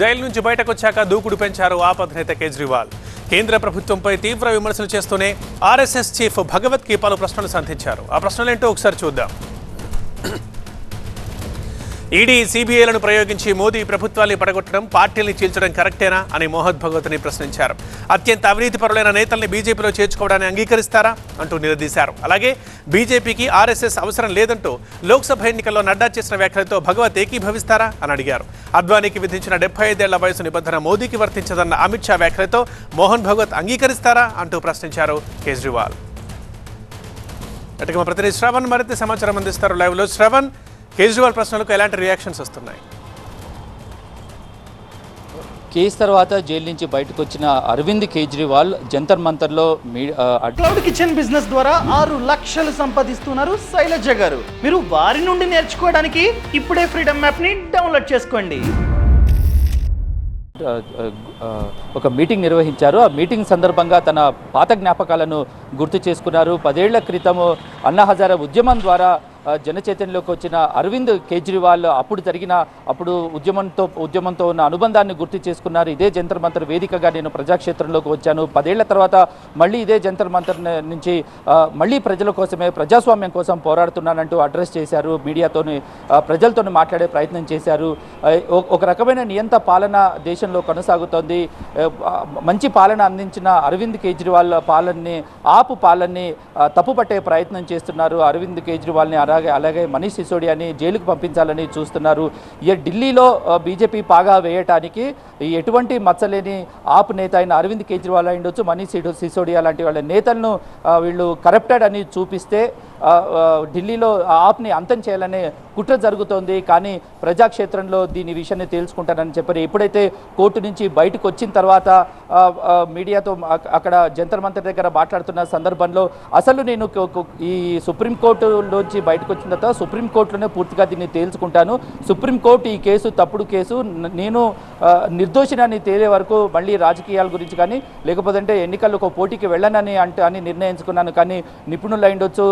Jail నుంచి బయటకు వచ్చాక దూకుడు పెంచారు ఆపద్ నేత కేజ్రీవాల్. కేంద్ర ప్రభుత్వంపై తీవ్ర విమర్శలు చేస్తూనే ఆర్ఎస్ఎస్ చీఫ్ భగవత్కి పలు ప్రశ్నలు సంధించారు. ఆ ప్రశ్నలేంటో ఒకసారి చూద్దాం. ఈడీ సిబిఐలను ప్రయోగించి మోదీ ప్రభుత్వాన్ని పడగొట్టడం పార్టీల్ని చీల్చడం కరెక్టేనా అని మోహన్ భగవత్ని ప్రశ్నించారు. అత్యంత అవినీతిపరులైన నేతల్ని బీజేపీలో చేర్చుకోవడాన్ని అంగీకరిస్తారా అంటూ నిలదీశారు. అలాగే బీజేపీకి ఆర్ఎస్ఎస్ అవసరం లేదంటూ లోక్సభ ఎన్నికల్లో నడ్డా చేసిన వ్యాఖ్యలతో భగవత్ ఏకీభవిస్తారా అని అడిగారు. అద్వానీకి విధించిన డెబ్బై ఐదేళ్ళ వయసు నిబంధన మోదీకి వర్తించదన్న అమిత్ షా వ్యాఖ్యలతో మోహన్ భగవత్ అంగీకరిస్తారా అంటూ ప్రశ్నించారు కేజ్రీవాల్. అటుగా మా ప్రతినిధి శ్రవణ్ మరింత సమాచారం అందిస్తారు. లైవ్లో శ్రవణ్ కేజ్రీవాల్ ప్రశ్నలకు ఎలాంటి రియాక్షన్స్ వస్తున్నాయి? కేసు తర్వాత జైలు నుంచి బయటకు వచ్చిన అరవింద్ కేజ్రీవాల్ జంతర్ మంతర్లో క్లౌడ్ కిచెన్ బిజినెస్ ద్వారా ఆరు లక్షలు సంపాదిస్తున్నారు శైలజ గారు. మీరు వారి నుండి నేర్చుకోవడానికి ఇప్పుడే ఫ్రీడమ్ యాప్ని డౌన్లోడ్ చేసుకోండి ఒక మీటింగ్ నిర్వహించారు. ఆ మీటింగ్ సందర్భంగా తన పాత జ్ఞాపకాలను గుర్తు చేసుకున్నారు. పదేళ్ళ క్రితం అన్నా హజారా ఉద్యమం ద్వారా జనచైతన్యంలోకి వచ్చిన అరవింద్ కేజ్రీవాల్ అప్పుడు జరిగిన అప్పుడు ఉద్యమంతో ఉద్యమంతో ఉన్న అనుబంధాన్ని గుర్తు చేసుకున్నారు. ఇదే జంతర్ మంతర్ వేదికగా నేను ప్రజాక్షేత్రంలోకి వచ్చాను. పదేళ్ళ తర్వాత మళ్ళీ ఇదే జంతర్ మంతర్ నుంచి మళ్ళీ ప్రజల కోసమే ప్రజాస్వామ్యం కోసం పోరాడుతున్నానంటూ అడ్రస్ చేశారు. మీడియాతోని ప్రజలతో ప్రజలతోని మాట్లాడే ప్రయత్నం చేశారు. ఒక- రకమైన నియంత పాలన దేశంలో కొనసాగుతోంది. మంచి పాలన అందించిన అరవింద్ కేజ్రీవాల్ పాలనని ఆపు పాలనని తప్పుపట్టే ప్రయత్నం చేస్తున్నారు. అరవింద్ కేజ్రీవాల్ని అలాగే అలాగే మనీష్ సిసోడియాని జైలుకు పంపించాలని చూస్తున్నారు. ఇక ఢిల్లీలో బీజేపీ పాగా వేయటానికి ఎటువంటి మచ్చలేని ఆప్ నేత అయిన అరవింద్ కేజ్రీవాల్ అయి ఉండొచ్చు. మనీష్ సిసోడియా లాంటి వాళ్ళ నేతలను వీళ్ళు కరప్టెడ్ అని చూపిస్తే ఢిల్లీలో ఆ ఆప్ని అంతం చేయాలనే కుట్ర జరుగుతోంది. కానీ ప్రజాక్షేత్రంలో దీని విషయాన్ని తేల్చుకుంటానని చెప్పారు. ఎప్పుడైతే కోర్టు నుంచి బయటకు వచ్చిన తర్వాత మీడియాతో అక్కడ జంతర్ మంతర్ దగ్గర మాట్లాడుతున్న సందర్భంలో అసలు నేను ఈ కొ- ఈ సుప్రీంకోర్టులోంచి బయటకు వచ్చిన తర్వాత సుప్రీంకోర్టులోనే పూర్తిగా దీన్ని తేల్చుకుంటాను. సుప్రీంకోర్టు ఈ కేసు తప్పుడు కేసు. నేను నిర్దోషినని తేలే వరకు మళ్ళీ రాజకీయాల గురించి కానీ లేకపోతే ఎన్నికల్లో ఒక పోటీకి వెళ్ళనని అంటే అని నిర్ణయించుకున్నాను. కానీ నిపుణులు అయిండొచ్చు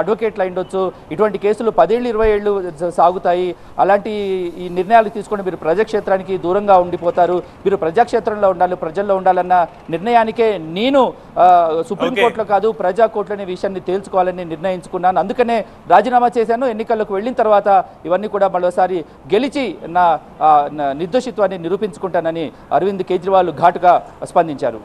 అడ్వకేట్లు అయిండొచ్చు ఇటువంటి కేసులు పదేళ్ళు ఇరవై ఏళ్ళు సాగుతాయి. అలాంటి ఈ నిర్ణయాలు తీసుకొని మీరు ప్రజాక్షేత్రానికి దూరంగా ఉండిపోతారు. మీరు ప్రజాక్షేత్రంలో ఉండాలి ప్రజల్లో ఉండాలన్న నిర్ణయానికే నేను సుప్రీంకోర్టులో కాదు ప్రజా కోర్టులో అనే విషయాన్ని తేల్చుకోవాలని నిర్ణయించుకున్నాను. అందుకనే రాజీనామా చేశాను. ఎన్నికలకు వెళ్ళిన తర్వాత ఇవన్నీ కూడా మరోసారి గెలిచి నా నిర్దోషిత్వాన్ని నిరూపించుకుంటానని అరవింద్ కేజ్రీవాల్ ఘాటుగా స్పందించారు.